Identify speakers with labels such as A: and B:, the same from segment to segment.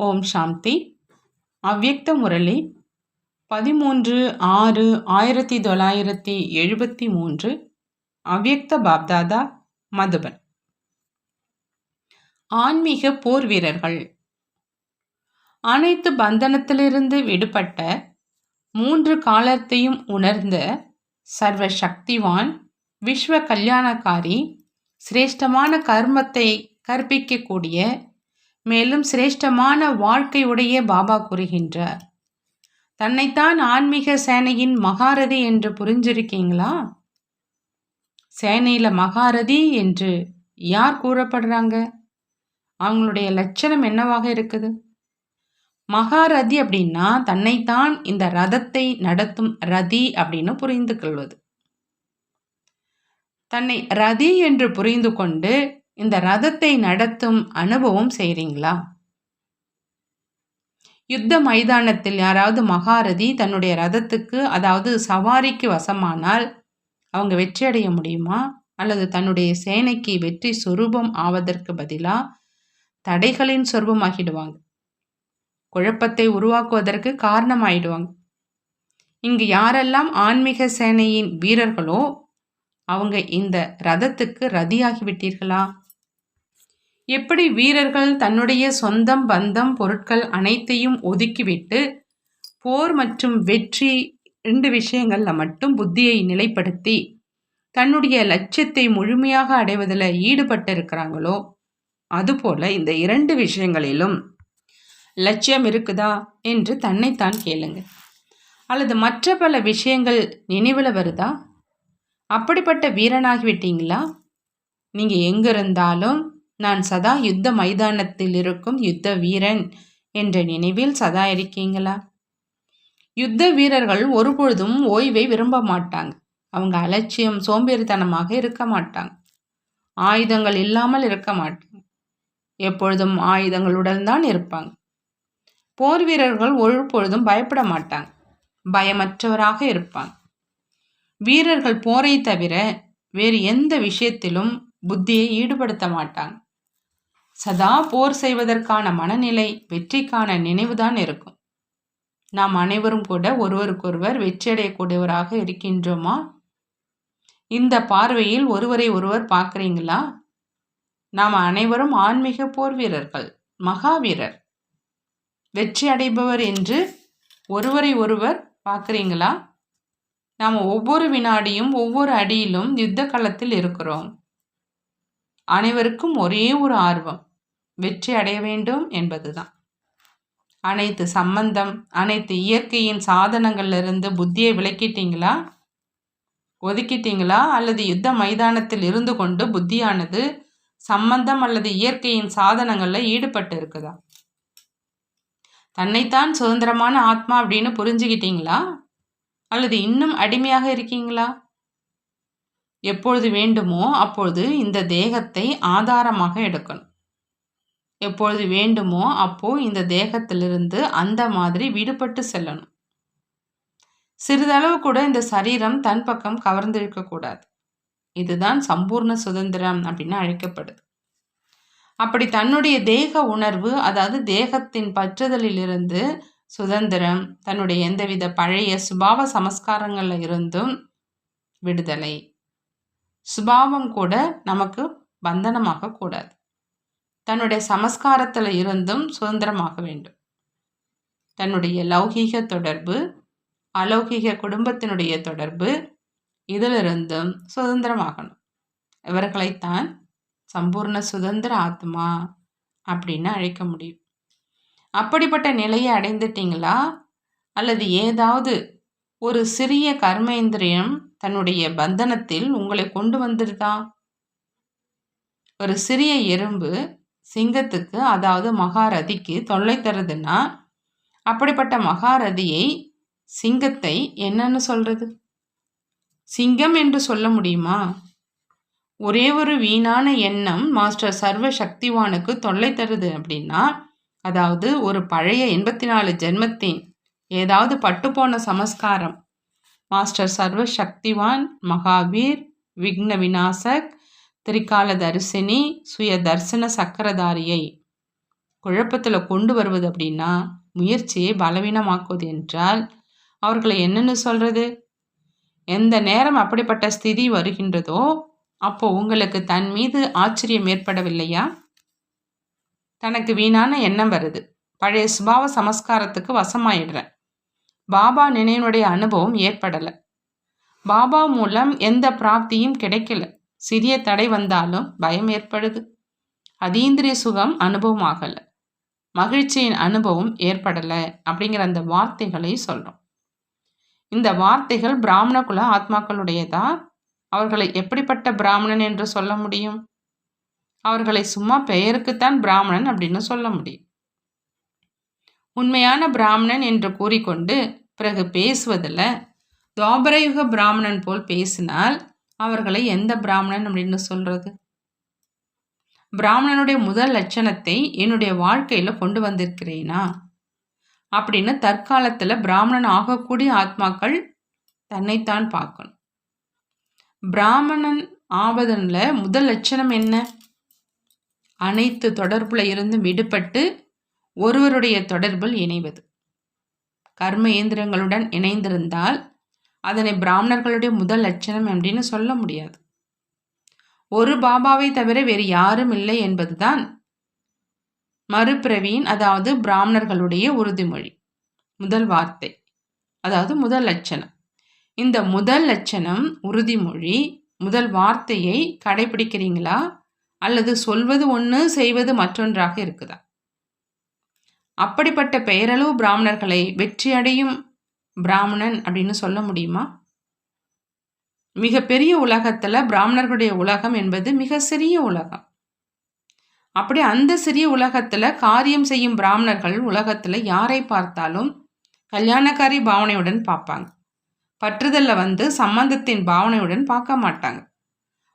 A: ஓம் சாந்தி. அவ்யக்த முரளி பதிமூன்று ஆறு ஆயிரத்தி தொள்ளாயிரத்தி எழுபத்தி மூன்று அவ்யக்த பாப்தாதா மதுபன். ஆன்மீக போர் வீரர்கள். அனைத்து பந்தனத்திலிருந்து விடுபட்ட மூன்று காலத்தையும் உணர்ந்த சர்வ சக்திவான் விஸ்வ கல்யாணக்காரி சிரேஷ்டமான கர்மத்தை கற்பிக்கக்கூடிய மேலும் சிரேஷ்டமான வாழ்க்கையுடைய பாபா கூறுகின்றார். தன்னைத்தான் ஆன்மீக சேனையின் மகாரதி என்று புரிஞ்சிருக்கீங்களா? சேனையில் மகாரதி என்று யார் கூறப்படுறாங்க? அவங்களுடைய லட்சணம் என்னவாக இருக்குது? மகாரதி அப்படின்னா தன்னைத்தான் இந்த ரதத்தை நடத்தும் ரதி அப்படின்னு புரிந்து கொள்வது தன்னை ரதி என்று புரிந்து கொண்டு இந்த ரதத்தை நடத்தும் அனுபவம் செய்கிறீங்களா யுத்த மைதானத்தில் யாராவது மகாரதி தன்னுடைய ரதத்துக்கு அதாவது சவாரிக்கு வசமானால் அவங்க வெற்றி அடைய முடியுமா? அல்லது தன்னுடைய சேனைக்கு வெற்றி சொரூபம் ஆவதற்கு பதிலாக தடைகளின் சொரூபமாகிடுவாங்க. குழப்பத்தை உருவாக்குவதற்கு காரணமாயிடுவாங்க. இங்கு யாரெல்லாம் ஆன்மீக சேனையின் வீரர்களோ அவங்க இந்த ரதத்துக்கு ரதியாகிவிட்டீர்களா? எப்படி வீரர்கள் தன்னுடைய சொந்தம் பந்தம் பொருட்கள் அனைத்தையும் ஒதுக்கிவிட்டு போர் மற்றும் வெற்றி ரெண்டு விஷயங்களில் மட்டும் புத்தியை நிலைப்படுத்தி தன்னுடைய லட்சியத்தை முழுமையாக அடைவதில் ஈடுபட்டு இருக்கிறாங்களோ அதுபோல இந்த இரண்டு விஷயங்களிலும் லட்சியம் இருக்குதா என்று தன்னைத்தான் கேளுங்க. அல்லது மற்ற பல விஷயங்கள் நினைவில் வருதா? அப்படிப்பட்ட வீரனாகிவிட்டீங்களா? நீங்கள் எங்கே இருந்தாலும் நான் சதா யுத்த மைதானத்தில் இருக்கும் யுத்த வீரன் என்ற நினைவில் சதா இருக்கீங்களா? யுத்த வீரர்கள் ஒருபொழுதும் ஓய்வை விரும்ப மாட்டாங்க. அவங்க அலட்சியம் சோம்பேறித்தனமாக இருக்க மாட்டாங்க. ஆயுதங்கள் இல்லாமல் இருக்க மாட்டாங்க. எப்பொழுதும் ஆயுதங்களுடன் தான் இருப்பாங்க. போர் வீரர்கள் ஒருபொழுதும் பயப்பட மாட்டாங்க. பயமற்றவராக இருப்பாங்க. வீரர்கள் போரை தவிர வேறு எந்த விஷயத்திலும் புத்தியை ஈடுபடுத்த மாட்டாங்க. சதா போர் செய்வதற்கான மனநிலை வெற்றிக்கான நினைவுதான் இருக்கும். நாம் அனைவரும் கூட ஒருவருக்கொருவர் வெற்றியடையக்கூடியவராக இருக்கின்றோமா? இந்த பார்வையில் ஒருவரை ஒருவர் பார்க்குறீங்களா? நாம் அனைவரும் ஆன்மீக போர் வீரர்கள் மகாவீரர் வெற்றி அடைபவர் என்று ஒருவரை ஒருவர் பார்க்குறீங்களா? நாம் ஒவ்வொரு வினாடியும் ஒவ்வொரு அடியிலும் யுத்த களத்தில் இருக்கிறோம். அனைவருக்கும் ஒரே ஒரு ஆர்வம். வெற்றி அடைய வேண்டும் என்பதுதான். அனைத்து சம்பந்தம் அனைத்து இயற்கையின் சாதனங்கள்லேருந்து புத்தியை விளக்கிட்டீங்களா ஒதுக்கிட்டீங்களா? அல்லது யுத்த மைதானத்தில் இருந்து கொண்டு புத்தியானது சம்பந்தம் அல்லது இயற்கையின் சாதனங்களில் ஈடுபட்டு இருக்குதா தன்னைத்தான் சுதந்திரமான ஆத்மா அப்படின்னு புரிஞ்சுக்கிட்டீங்களா? அல்லது இன்னும் அடிமையாக இருக்கீங்களா? எப்பொழுது வேண்டுமோ அப்பொழுது இந்த தேகத்தை ஆதாரமாக எடுக்கணும். எப்பொழுது வேண்டுமோ அப்போ இந்த தேகத்திலிருந்து அந்த மாதிரி விடுபட்டு செல்லணும். சிறிதளவு கூட இந்த சரீரம் தன் பக்கம் கவர்ந்திருக்கக்கூடாது இதுதான் சம்பூர்ண சுதந்திரம் அப்படின்னு அழைக்கப்படுது. அப்படி தன்னுடைய தேக உணர்வு அதாவது தேகத்தின் பற்றுதலிலிருந்து சுதந்திரம் தன்னுடைய எந்தவித பழைய சுபாவ சமஸ்காரங்களில் இருந்தும் விடுதலை. சுபாவம் கூட நமக்கு பந்தனமாக கூடாது. தன்னுடைய சமஸ்காரத்தில் இருந்தும் சுதந்திரமாக வேண்டும். தன்னுடைய லௌகீக தொடர்பு அலௌகிக குடும்பத்தினுடைய தொடர்பு இதிலிருந்தும் சுதந்திரமாகணும். இவர்களைத்தான் சம்பூர்ண சுதந்திர ஆத்மா அப்படின்னு அழைக்க முடியும். அப்படிப்பட்ட நிலையை அடைந்துட்டீங்களா? அல்லது ஏதாவது ஒரு சிறிய கர்மேந்திரியம் தன்னுடைய பந்தனத்தில் உங்களை கொண்டு வந்துடுதா ஒரு சிறிய எறும்பு சிங்கத்துக்கு அதாவது மகாரதிக்கு தொல்லை தருதுன்னா அப்படிப்பட்ட மகாரதியை சிங்கத்தை என்னன்னு சொல்றது? சிங்கம் என்று சொல்ல முடியுமா? ஒரே ஒரு வீணான எண்ணம் மாஸ்டர் சர்வ சக்திவானுக்கு தொல்லை தருது அப்படின்னா அதாவது ஒரு பழைய எண்பத்தி நாலு ஜென்மத்தின் ஏதாவது பட்டுப்போன சமஸ்காரம். மாஸ்டர் சர்வ சக்திவான் மகாவீர் விக்ன விநாசக் திரிகால தரிசினி சுய தர்சன சக்கரதாரியை குழப்பத்தில் கொண்டு வருவது அப்படின்னா முயற்சியை பலவீனமாக்குவது என்றால் அவர்களை என்னென்னு சொல்கிறது எந்த நேரம் அப்படிப்பட்ட ஸ்திதி வருகின்றதோ அப்போ உங்களுக்கு தன் மீது ஆச்சரியம் ஏற்படவில்லையா? தனக்கு வீணான எண்ணம் வருது. பழைய சுபாவ சமஸ்காரத்துக்கு வசமாயிடுறேன். பாபா நினைவனுடைய அனுபவம் ஏற்படலை. பாபா மூலம் எந்த பிராப்தியும் கிடைக்கல. சிறிய தடை வந்தாலும் பயம் ஏற்படுது. அதீந்திரிய சுகம் அனுபவம் ஆகலை மகிழ்ச்சியின் அனுபவம் ஏற்படலை அப்படிங்கிற அந்த வார்த்தைகளை சொல்கிறோம் இந்த வார்த்தைகள் பிராமண குல ஆத்மாக்களுடையதா? அவர்களை எப்படிப்பட்ட பிராமணன் என்று சொல்ல முடியும்? அவர்களை சும்மா பெயருக்குத்தான் பிராமணன் அப்படின்னு சொல்ல முடியும். உண்மையான பிராமணன் என்று கூறிக்கொண்டு பிறகு பேசுவதில் துவாபரயுக பிராமணன் போல் பேசினால் அவர்களை எந்த பிராமணன் அப்படின்னு சொல்றது? பிராமணனுடைய முதல் லட்சணத்தை என்னுடைய வாழ்க்கையில் கொண்டு வந்திருக்கிறேனா? அப்படின்னு தற்காலத்தில் பிராமணன் ஆகக்கூடிய ஆத்மாக்கள் தன்னைத்தான் பார்க்கணும். பிராமணன் ஆவதனில் முதல் லட்சணம் என்ன? அனைத்து தொடர்புல இருந்தும் விடுபட்டு ஒருவருடைய தொடர்பில் இணைவது. கர்ம இயந்திரங்களுடன் இணைந்திருந்தால் அதனை பிராமணர்களுடைய முதல் லட்சணம் அப்படின்னு சொல்ல முடியாது. ஒரு பாபாவை தவிர வேறு யாரும் இல்லை என்பதுதான் மறுபிறவியின் அதாவது பிராமணர்களுடைய உறுதிமொழி முதல் வார்த்தை அதாவது முதல் லட்சணம். இந்த முதல் லட்சணம் உறுதிமொழி முதல் வார்த்தையை கடைபிடிக்கிறீங்களா? அல்லது சொல்வது ஒன்று செய்வது மற்றொன்றாக இருக்குதா? அப்படிப்பட்ட பெயரளவு பிராமணர்களை வெற்றியடையும் பிராமணன் அப்படின்னு சொல்ல முடியுமா? மிகப்பெரிய உலகத்தில் பிராமணர்களுடைய உலகம் என்பது மிக சிறிய உலகம். அப்படி அந்த சிறிய உலகத்தில் காரியம் செய்யும் பிராமணர்கள் உலகத்தில் யாரை பார்த்தாலும் கல்யாணக்காரி பாவனையுடன் பார்ப்பாங்க. பற்றுதலில் வந்து சம்பந்தத்தின் பாவனையுடன் பார்க்க மாட்டாங்க.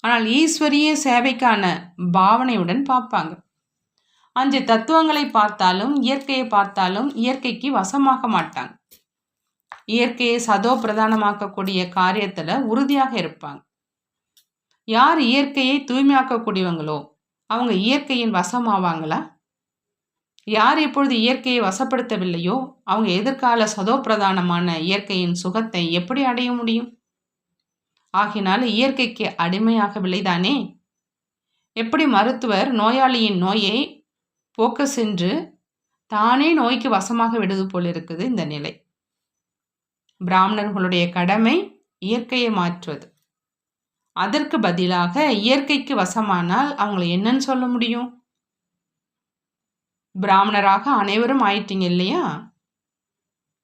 A: ஆனால் ஈஸ்வரிய சேவைக்கான பாவனையுடன் பார்ப்பாங்க. அஞ்சு தத்துவங்களை பார்த்தாலும் இயற்கையை பார்த்தாலும் இயற்கைக்கு வசமாக மாட்டாங்க. இயற்கையை சதோ பிரதானமாக்கக்கூடிய காரியத்தில் உறுதியாக இருப்பாங்க. யார் இயற்கையை தூய்மையாக்கக்கூடியவங்களோ அவங்க இயற்கையின் வசமாவாங்களா? யார் இப்பொழுது இயற்கையை வசப்படுத்தவில்லையோ அவங்க எதிர்கால சதோ பிரதானமான இயற்கையின் சுகத்தை எப்படி அடைய முடியும்? ஆகினால் இயற்கைக்கு அடிமையாகவில்லைதானே எப்படி மருத்துவர் நோயாளியின் நோயை போக்க சென்று தானே நோய்க்கு வசமாக விடுவது போல் இருக்குது இந்த நிலை. பிராமணர்களுடைய கடமை இயற்கையை மாற்றுவது. அதற்கு பதிலாக இயற்கைக்கு வசமானால் அவங்கள என்னன்னு சொல்ல முடியும்? பிராமணராக அனைவரும் ஆயிட்டீங்க இல்லையா?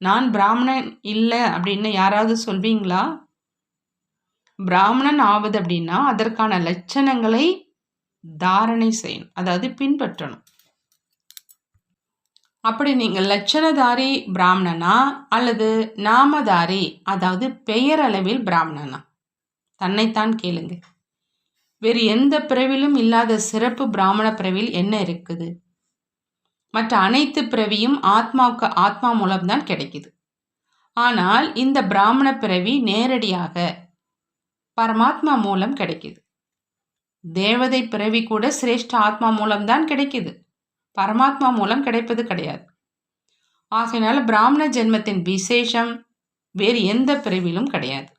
A: நான் பிராமணன் இல்லை அப்படின்னு யாராவது சொல்வீங்களா? பிராமணன் ஆவது அப்படின்னா அதற்கான லட்சணங்களை தாரணை செய்யணும் அதாவது பின்பற்றணும். அப்படி நீங்கள் லட்சணதாரி பிராமணனா அல்லது நாமதாரி அதாவது பெயரளவில் பிராமணனா? தன்னைத்தான் கேளுங்க. வேறு எந்த பிறவிலும் இல்லாத சிறப்பு பிராமண பிறவில் என்ன இருக்குது? மற்ற அனைத்து பிறவியும் ஆத்மாவுக்கு ஆத்மா மூலம்தான் கிடைக்குது. ஆனால் இந்த பிராமண பிறவி நேரடியாக பரமாத்மா மூலம் கிடைக்குது. தேவதை பிறவி கூட சிரேஷ்ட ஆத்மா மூலம்தான் கிடைக்குது. பரமாத்மா மூலம் கிடைப்பது கிடையாது. ஆகையினால பிராமண ஜென்மத்தின் விசேஷம் வேறு எந்த பிரிவிலும் கிடையாது.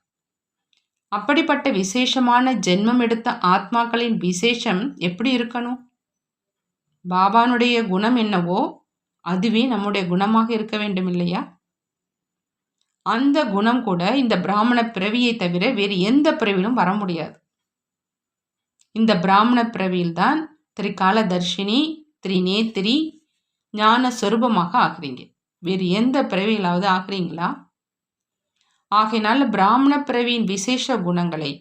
A: அப்படிப்பட்ட விசேஷமான ஜென்மம் எடுத்த ஆத்மாக்களின் விசேஷம் எப்படி இருக்கணும்? பாபானுடைய குணம் என்னவோ அதுவே நம்முடைய குணமாக இருக்க வேண்டும் இல்லையா? அந்த குணம் கூட இந்த பிராமண பிறவியை தவிர வேறு எந்த பிறவிலும் வர முடியாது. இந்த பிராமண பிறவியில்தான் திரிகால தர்ஷினி திரிநேத்திரி ஞான சொரூபமாக ஆக்குறீங்க. வேறு எந்த பிறவியிலாவது ஆக்குறீங்களா? ஆகையினால பிராமண பிறவியின் விசேஷ குணங்களை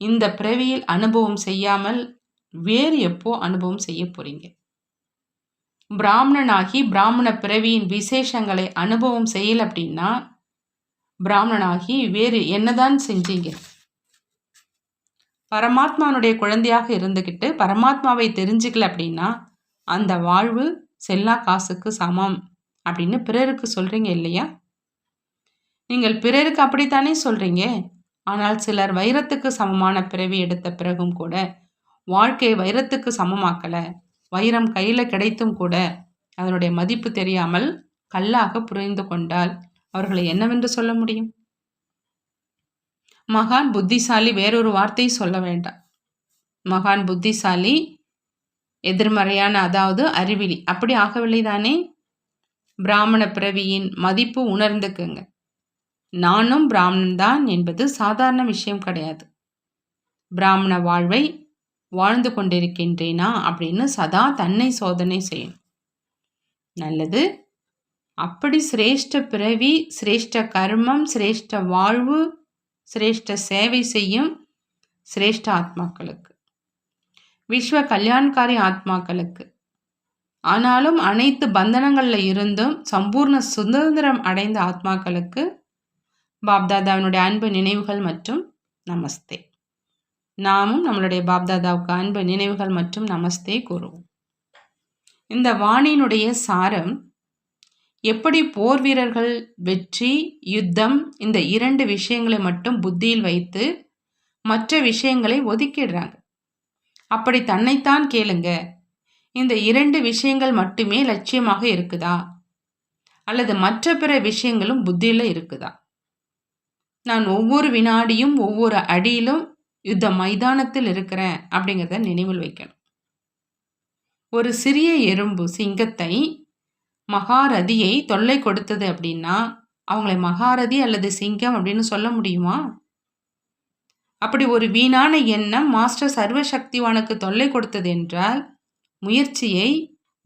A: இந்த பிறவியில் அனுபவம் செய்யாமல் வேறு எப்போ அனுபவம் செய்ய போறீங்க? பிராமணனாகி பிராமண பிறவியின் விசேஷங்களை அனுபவம் செய்யல அப்படின்னா பிராமணனாகி வேறு என்னதான் செஞ்சீங்க? பரமாத்மானுடைய குழந்தையாக இருந்துக்கிட்டு பரமாத்மாவை தெரிஞ்சுக்கல அப்படின்னா அந்த வாழ்வு செல்லா காசுக்கு சமம் அப்படின்னு பிறருக்கு சொல்கிறீங்க இல்லையா? நீங்கள் பிறருக்கு அப்படித்தானே சொல்கிறீங்க ஆனால் சிலர் வைரத்துக்கு சமமான பிறவி எடுத்த பிறகும் கூட வாழ்க்கையை வைரத்துக்கு சமமாக்கலை. வைரம் கையில் கிடைத்தும் கூட அதனுடைய மதிப்பு தெரியாமல் கல்லாக புரிந்து கொண்டால் அவர்களை என்னவென்று சொல்ல முடியும்? மகான் புத்திசாலி வேறொரு வார்த்தை சொல்ல வேண்டாம். மகான் புத்திசாலி எதிர்மறையான அதாவது அறிவிலி. அப்படி ஆகவில்லை தானே? பிராமண பிறவியின் மதிப்பு உணர்ந்துக்குங்க. நானும் பிராமணன் தான் என்பது சாதாரண விஷயம் கிடையாது. பிராமண வாழ்வை வாழ்ந்து கொண்டிருக்கின்றேனா அப்படின்னு சதா தன்னை சோதனை செய்யணும் நல்லது. அப்படி சிரேஷ்ட பிறவி சிரேஷ்ட கர்மம் சிரேஷ்ட வாழ்வு சிரேஷ்ட சேவை செய்யும் சிரேஷ்ட ஆத்மாக்களுக்கு. விஸ்வ கல்யாண்காரி ஆத்மாக்களுக்கு. ஆனாலும் அனைத்து பந்தனங்களில் இருந்தும் சம்பூர்ண சுதந்திரம் அடைந்த ஆத்மாக்களுக்கு பாப்தாதாவினுடைய அன்பு நினைவுகள் மற்றும் நமஸ்தே. நாமும் நம்மளுடைய பாப்தாதாவுக்கு அன்பு நினைவுகள் மற்றும் நமஸ்தே கூறுவோம். இந்த வாணியினுடைய சாரம் எப்படி போர் வீரர்கள் வெற்றி யுத்தம் இந்த இரண்டு விஷயங்களை மட்டும் புத்தியில் வைத்து மற்ற விஷயங்களை ஒதுக்கிடுறாங்க. அப்படி தன்னைத்தான் கேளுங்க. இந்த இரண்டு விஷயங்கள் மட்டுமே லட்சியமாக இருக்குதா? அல்லது மற்ற பிற விஷயங்களும் புத்தியில் இருக்குதா? நான் ஒவ்வொரு வினாடியும் ஒவ்வொரு அடியிலும் யுத்த மைதானத்தில் இருக்கிறேன் அப்படிங்கிறத நினைவில் வைக்கணும். ஒரு சிறிய எறும்பு சிங்கத்தை மகாரதியை தொல்லை கொடுத்தது அப்படின்னா அவங்களை மகாரதி அல்லது சிங்கம் அப்படின்னு சொல்ல முடியுமா? அப்படி ஒரு வீணான எண்ணம் மாஸ்டர் சர்வசக்திவானுக்கு தொல்லை கொடுத்தது என்றால் முயற்சியை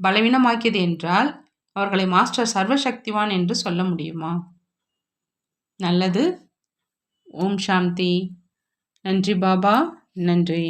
A: பலவீனமாக்கியது என்றால் அவர்களை மாஸ்டர் சர்வசக்திவான் என்று சொல்ல முடியுமா? நல்லது. ஓம் சாந்தி. நன்றி பாபா. நன்றி.